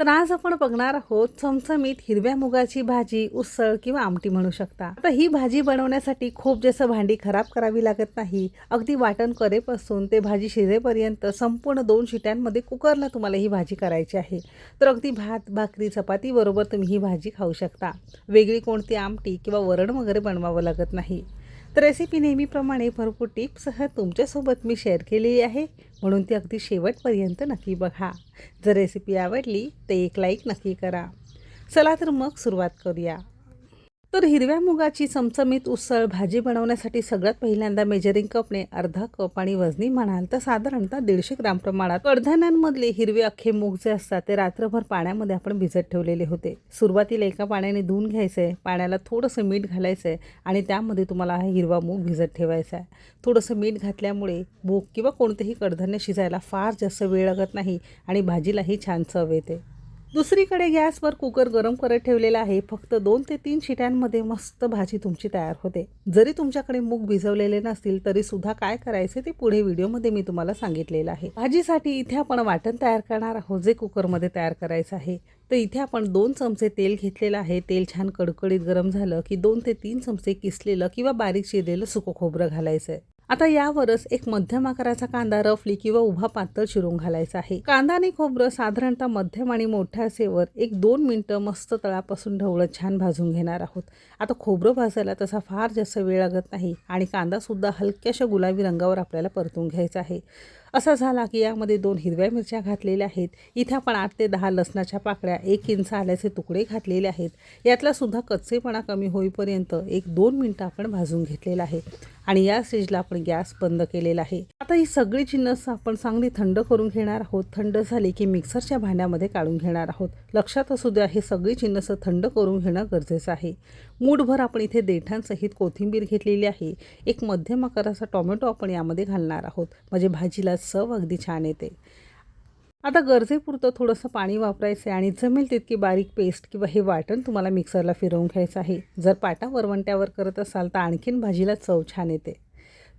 तर आज आपण बघणार आहोत. चमचमीत हिरव्या मुगाची भाजी उसळ किंवा आमटी म्हणू शकता. आता ही भाजी बनवण्यासाठी खूप जास्त भांडी खराब करावी लागत नाही. अगदी वाटण करेपासून ते भाजी शिजेपर्यंत संपूर्ण दोन शिट्यांमध्ये कुकरला तुम्हाला ही भाजी करायची आहे. तर अगदी भात भाकरी चपाती बरोबर तुम्ही ही भाजी खाऊ शकता. वेगळी कोणती आमटी किंवा वरण वगैरे बनवावं लागत नाही. रेसिपी नेहमीप्रमाणे भरपूर टिप्ससह तुमच्यासोबत मी शेअर केलेली आहे. म्हणून ती अगदी शेवटपर्यंत नक्की बघा. जर रेसिपी आवडली तर एक लाईक नक्की करा. चला तर मग सुरुवात करूया. तर हिरव्या मुगाची चमचमीत उसळ भाजी बनवण्यासाठी सगळ्यात पहिल्यांदा मेजरिंग कपने अर्धा कप आणि वजनी म्हणाल तर साधारणतः दीडशे ग्राम प्रमाणात कडधान्यांमधले हिरवे अख्खे मूग जे असतात ते रात्रभर पाण्यामध्ये आपण भिजत ठेवलेले होते. सुरुवातीला एका पाण्याने धुवून घ्यायचं आहे पाण्याला थोडंसं मीठ घालायचं आहे आणि त्यामध्ये तुम्हाला हा हिरवा मूग भिजत ठेवायचा आहे. थोडंसं मीठ घातल्यामुळे मूग किंवा कोणतेही कडधान्य शिजायला फार जास्त वेळ लागत नाही आणि भाजीलाही छान चव येते. दुसरीकडे गॅसवर कुकर गरम करत ठेवलेला आहे. फक्त दोन ते तीन शिट्यांमध्ये मस्त भाजी तुमची तयार होते. जरी तुमच्याकडे मूग भिजवलेले नसतील तरी सुद्धा काय करायचे ते पुढे व्हिडिओमध्ये मी तुम्हाला सांगितलेलं आहे. भाजीसाठी इथे आपण वाटण तयार करणार आहोत जे कुकरमध्ये तयार करायचं आहे. तर इथे आपण दोन चमचे तेल घेतलेलं आहे. तेल छान कडकडीत गरम झालं की दोन ते तीन चमचे किसलेलं किंवा बारीक चिरलेलं सुकं खोबरं घालायचं आहे. आता यावरच एक मध्यम आकाराचा कांदा रफली किंवा उभा पातळ चिरून घालायचा आहे. कांदा आणि खोबरं साधारणतः मध्यम आणि मोठ्या असेवर एक दोन मिनटं मस्त तळापासून ढवळत छान भाजून घेणार आहोत. आता खोबरं भाजायला तसा फार जास्त वेळ लागत नाही आणि कांदासुद्धा हलक्याशा गुलाबी रंगावर आपल्याला परतून घ्यायचा आहे. असा झाला की यामध्ये दोन हिरव्या मिरच्या घातलेल्या आहेत. इथे आपण आठ ते दहा लसणाच्या पाकळ्या एक इंच आल्याचे तुकडे घातलेले आहेत. यातला सुद्धा कच्चेपणा कमी होईपर्यंत एक दोन मिनटं आपण भाजून घेतलेला आहे. आणि या स्टेजला आपण गॅस बंद केलेला आहे. आता ही सगळी जिन्नस आपण चांगली थंड करून घेणार आहोत. थंड झाली की मिक्सरच्या भांड्यामध्ये काढून घेणार आहोत. लक्षात असू द्या हे सगळी जिन्नस थंड करून घेणं गरजेचं आहे. मूठभर आपण इथे देठांसहित कोथिंबीर घेतलेली आहे. एक मध्यम आकाराचा टोमॅटो आपण यामध्ये घालणार आहोत. म्हणजे भाजीला चव अगदी छान येते. आता गरजेपुरतं थोडंसं पाणी वापरायचं आहे आणि जमेल तितकी बारीक पेस्ट किंवा हे वाटण तुम्हाला मिक्सरला फिरवून घ्यायचं आहे. जर पाटा वरवंट्यावर करत असाल तर आणखीन भाजीला चव छान येते.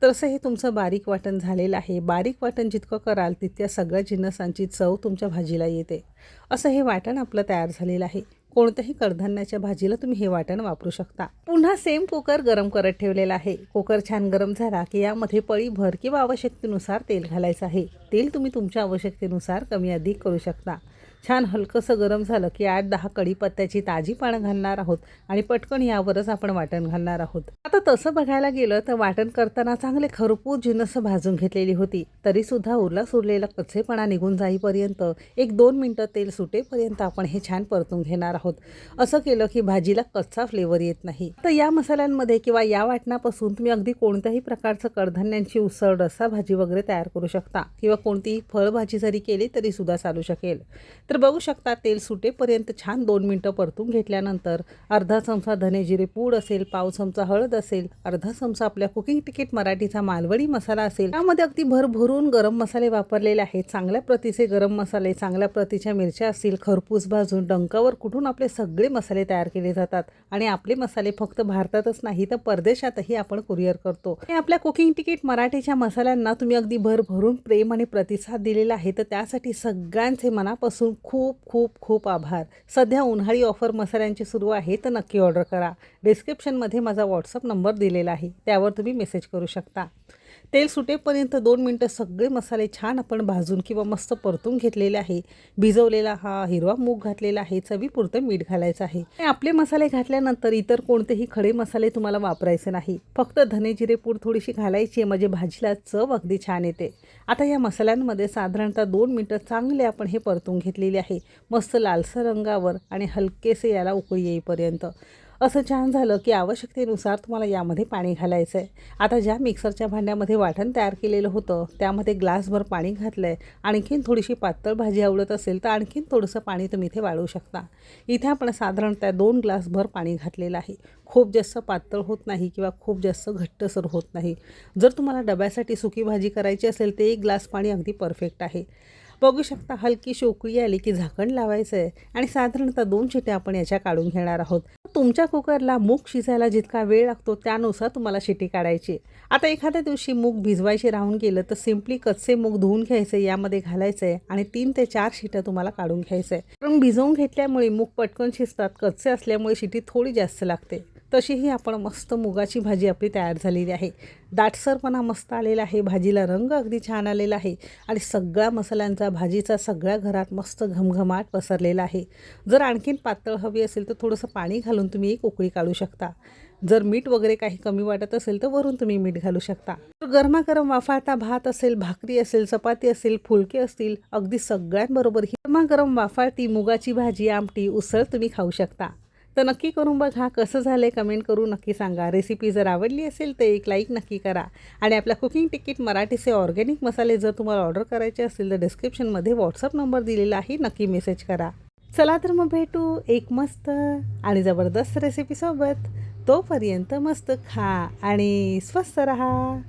तसं हे तुमचं बारीक वाटण झालेलं आहे. बारीक वाटण जितकं कराल तितक्या सगळ्या जिन्नसांची चव तुमच्या भाजीला येते. असं हे वाटण आपलं तयार झालेलं आहे. कोणत्याही कडधान्याच्या भाजीला तुम्ही हे वाटण वापरू शकता. पुन्हा सेम कुकर गरम करत ठेवलेला आहे. कुकर छान गरम झाला की यामध्ये पळी भर किंवा आवश्यकतेनुसार तेल घालायचं आहे. तेल तुम्ही तुमच्या आवश्यकतेनुसार कमी अधिक करू शकता. छान हलकंसं गरम झालं की आठ दहा कढीपत्त्याची ताजी पानं घालणार आहोत आणि पटकन यावरच आपण वाटण घालणार आहोत. आता तसं बघायला गेलं तर वाटण करताना चांगले खरपूस जिनस भाजून घेतलेली होती तरीसुद्धा उरला सुरलेला कच्चेपणा निघून जाईपर्यंत एक दोन मिनटं तेल सुटेपर्यंत आपण हे छान परतून घेणार आहोत. असं केलं की भाजीला कच्चा फ्लेवर येत नाही. तर या मसाल्यांमध्ये किंवा या वाटणापासून तुम्ही अगदी कोणत्याही प्रकारचं कडधान्यांची उसळ रस्सा भाजी वगैरे तयार करू शकता किंवा कोणतीही फळभाजी जरी केली तरी सुद्धा चालू शकेल. तर बघू शकता तेल सुटेपर्यंत छान दोन मिनटं परतून घेतल्यानंतर अर्धा चमचा धने जिरे पूड असेल पाव चमचा हळद असेल अर्धा चमचा आपल्या कुकिंग तिकीट मराठीचा मालवणी मसाला असेल. त्यामध्ये अगदी भरभरून गरम मसाले वापरलेले आहेत. चांगल्या प्रतीचे गरम मसाले चांगल्या प्रतीच्या मिरच्या असतील खरपूस भाजून डंकावर कुठून आपले सगळे मसाले तयार केले जातात. आणि आपले मसाले फक्त भारतातच नाही तर परदेशातही आपण कुरिअर करतो. आणि आपल्या कुकिंग तिकीट मराठीच्या मसाल्यांना तुम्ही अगदी भरभरून प्रेम आणि प्रतिसाद दिलेला आहे तर त्यासाठी सगळ्यांचे मनापासून खूप खूप खूप आभार. सध्या उन्हाळी ऑफर मसाल्यांची सुरू आहे तर नक्की ऑर्डर करा. डिस्क्रिप्शनमध्ये माझा व्हॉट्सअप नंबर दिलेला आहे. त्यावर तुम्ही मेसेज करू शकता. तेल सुटेपर्यंत दोन मिनटं सगळे मसाले छान आपण भाजून किंवा मस्त परतून घेतलेले आहे. भिजवलेला हा हिरवा मूग घातलेला आहे. चवीपुरतं मीठ घालायचं आहे. आपले मसाले घातल्यानंतर इतर कोणतेही खडे मसाले तुम्हाला वापरायचे नाही. फक्त धने जिरे पूड थोडीशी घालायची आहे. म्हणजे भाजीला चव अगदी छान येते. आता या मसाल्यांमध्ये साधारणतः दोन मिनटं चांगले आपण हे परतून घेतलेले आहे. मस्त लालसर रंगावर आणि हलकेसे याला उकळी येईपर्यंत. असं छान झालं की आवश्यकतेनुसार तुम्हाला यामध्ये पाणी घालायचं आहे आता ज्या मिक्सरच्या भांड्यामध्ये वाटण तयार केलेलं होतं त्यामध्ये ग्लासभर पाणी घातलं आहे आणखीन थोडीशी पातळ भाजी आवडत असेल तर आणखीन थोडंसं पाणी तुम्ही इथे वाढवू शकता. इथे आपण साधारणतः दोन ग्लासभर पाणी घातलेलं आहे. खूप जास्त पातळ होत नाही किंवा खूप जास्त घट्टसर होत नाही. जर तुम्हाला डब्यासाठी सुकी भाजी करायची असेल तर एक ग्लास पाणी अगदी परफेक्ट आहे. बघू शकता हलकी शोकळी आली की झाकण लावायचं आहे आणि साधारणतः दोन शिट्या आपण याच्या काढून घेणार आहोत. तुमच्या कुकरला मूग शिजायला जितका वेळ लागतो त्यानुसार तुम्हाला शिटी काढायची. आता एखाद्या दिवशी मूग भिजवायचे राहून गेलं तर सिम्पली कच्चे मूग धुवून घ्यायचे यामध्ये घालायचं आहे आणि तीन ते चार शिट्या तुम्हाला काढून घ्यायचं आहे कारण भिजवून घेतल्यामुळे मूग पटकन शिजतात कच्चे असल्यामुळे शिटी थोडी जास्त लागते. तशीही आपण मस्त मुगाची भाजी आपली तयार झालेली आहे. दाटसरपणा मस्त आलेला आहे. भाजीला रंग अगदी छान आलेला आहे. आणि सगळ्या मसाल्यांचा भाजीचा सगळ्या घरात मस्त घमघमाट पसरलेला आहे. जर आणखीन पातळ हवी असेल तर थोडंसं पाणी घालून तुम्ही एक उकळी काढू शकता. जर मीठ वगैरे काही कमी वाटत असेल तर वरून तुम्ही मीठ घालू शकता. तर गरमागरम वाफाळता भात असेल भाकरी असेल चपाती असेल फुलके असतील अगदी सगळ्यांबरोबर ही गरमागरम वाफाळती मुगाची भाजी आमटी उसळ तुम्ही खाऊ शकता. तर नक्की करून बघा कसं झालं आहे कमेंट करून नक्की सांगा. रेसिपी जर आवडली असेल तर एक लाईक नक्की करा. आणि आपल्या कुकिंग तिकीट मराठीचे ऑर्गॅनिक मसाले जर तुम्हाला ऑर्डर करायचे असतील तर डिस्क्रिप्शनमध्ये व्हॉट्सअप नंबर दिलेला आहे. नक्की मेसेज करा. चला तर मग भेटू एक मस्त आणि जबरदस्त रेसिपीसोबत तोपर्यंत मस्त खा आणि स्वस्त रहा.